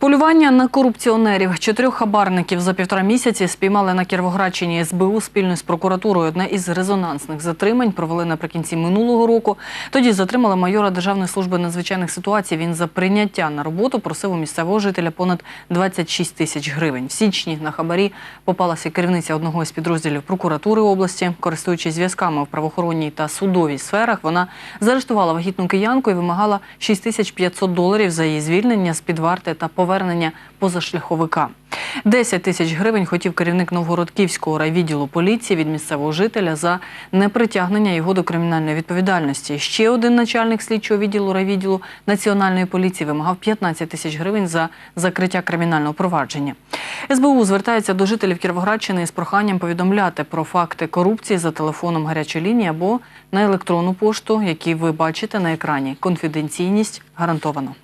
Полювання на корупціонерів. Чотирьох хабарників за півтора місяці спіймали на Кіровоградщині СБУ спільно з прокуратурою. Одне із резонансних затримань провели наприкінці минулого року. Тоді затримали майора Державної служби надзвичайних ситуацій. Він за прийняття на роботу просив у місцевого жителя понад 26 тисяч гривень. В січні на хабарі попалася керівниця одного із підрозділів прокуратури області. Користуючись зв'язками в правоохоронній та судовій сферах, вона заарештувала вагітну киянку і вимагала 6500 доларів за її звільнення з під варти та повернення позашляховика. 10 тисяч гривень хотів керівник Новгородківського райвідділу поліції від місцевого жителя за непритягнення його до кримінальної відповідальності. Ще один начальник слідчого відділу райвідділу національної поліції вимагав 15 тисяч гривень за закриття кримінального провадження. СБУ звертається до жителів Кіровоградщини з проханням повідомляти про факти корупції за телефоном гарячої лінії або на електронну пошту, які ви бачите на екрані. Конфіденційність гарантовано.